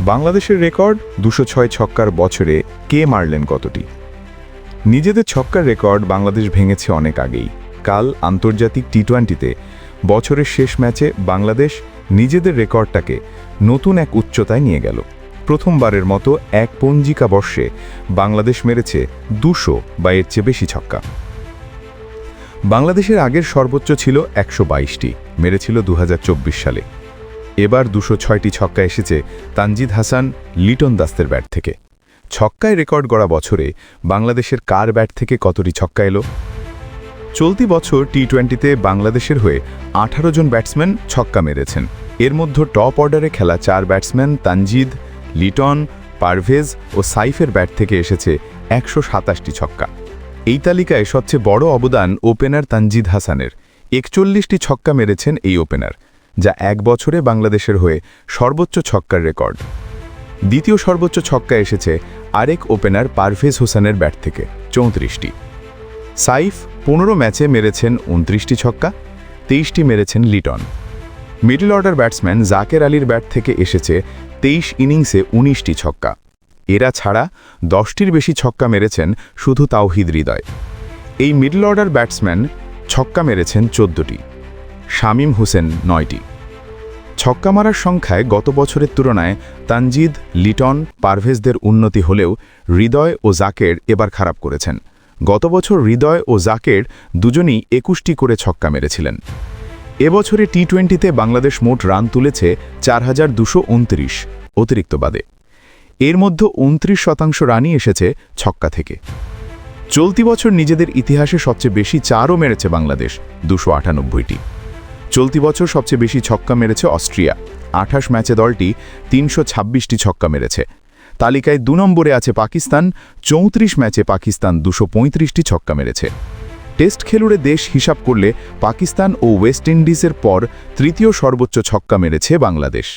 বাংলাদেশের রেকর্ড দুশো ছয় ছক্কার বছরে কে মারলেন কতটি? নিজেদের ছক্কার রেকর্ড বাংলাদেশ ভেঙেছে অনেক আগেই। কাল আন্তর্জাতিক টি টোয়েন্টিতে বছরের শেষ ম্যাচে বাংলাদেশ নিজেদের রেকর্ডটাকে নতুন এক উচ্চতায় নিয়ে গেল। প্রথমবারের মতো এক পঞ্জিকা বর্ষে বাংলাদেশ মেরেছে দুশো বা এর চেয়ে বেশি ছক্কা। বাংলাদেশের আগের সর্বোচ্চ ছিল একশো বাইশটি, মেরেছিল দু হাজার চব্বিশ সালে। এবার দুশো ছয়টি ছক্কা এসেছে তানজিদ হাসান, লিটন দাস্তের ব্যাট থেকে। ছক্কায় রেকর্ড গড়া বছরে বাংলাদেশের কার ব্যাট থেকে কতটি ছক্কা এলো? চলতি বছর টি টোয়েন্টিতে বাংলাদেশের হয়ে আঠারো জন ব্যাটসম্যান ছক্কা মেরেছেন। এর মধ্যে টপ অর্ডারে খেলা চার ব্যাটসম্যান তানজিদ, লিটন, পারভেজ ও সাইফের ব্যাট থেকে এসেছে একশো সাতাশটি ছক্কা। এই তালিকায় সবচেয়ে বড় অবদান ওপেনার তানজিদ হাসানের। একচল্লিশটি ছক্কা মেরেছেন এই ওপেনার। যা এক বছরে বাংলাদেশের হয়ে সর্বোচ্চ ছক্কার রেকর্ড। দ্বিতীয় সর্বোচ্চ ছক্কা এসেছে আরেক ওপেনার পারভেজ হোসেনের ব্যাট থেকে, চৌত্রিশটি। সাইফ পনেরো ম্যাচে মেরেছেন উনত্রিশটি ছক্কা, তেইশটি মেরেছেন Liton. Middle order batsman Jaker আলীর ব্যাট থেকে এসেছে তেইশ ইনিংসে উনিশটি ছক্কা। এরা ছাড়া দশটির বেশি ছক্কা মেরেছেন শুধু তাওহিদ হৃদয়। এই মিডল অর্ডার ব্যাটসম্যান ছক্কা মেরেছেন চোদ্দটি। শামীম হোসেন নয়টি। ছক্কা মারার সংখ্যায় গত বছরের তুলনায় তানজিদ, লিটন, পারভেজদের উন্নতি হলেও হৃদয় ও জাকের এবার খারাপ করেছেন। গত বছর হৃদয় ও জাকের দুজনই একুশটি করে ছক্কা মেরেছিলেন। এবছরে টি টোয়েন্টিতে বাংলাদেশ মোট রান তুলেছে চার হাজার দুশো উনত্রিশ অতিরিক্ত বাদে। এর মধ্যে উনত্রিশ শতাংশ রানই এসেছে ছক্কা থেকে। চলতি বছর নিজেদের ইতিহাসে সবচেয়ে বেশি চারও মেরেছে বাংলাদেশ, দুশো আটানব্বইটি। চলতি বছর সবচেয়ে বেশি ছক্কা মেরেছে অস্ট্রিয়া। আঠাশ ম্যাচে দলটি তিনশো ছাব্বিশটি ছক্কা মেরেছে। তালিকায় দু নম্বরে আছে পাকিস্তান, চৌত্রিশ ম্যাচে পাকিস্তান দুশো পঁয়ত্রিশটি ছক্কা মেরেছে। টেস্ট খেলুড়ে দেশ হিসাব করলে পাকিস্তান ও ওয়েস্ট ইন্ডিজের পর তৃতীয় সর্বোচ্চ ছক্কা মেরেছে বাংলাদেশ।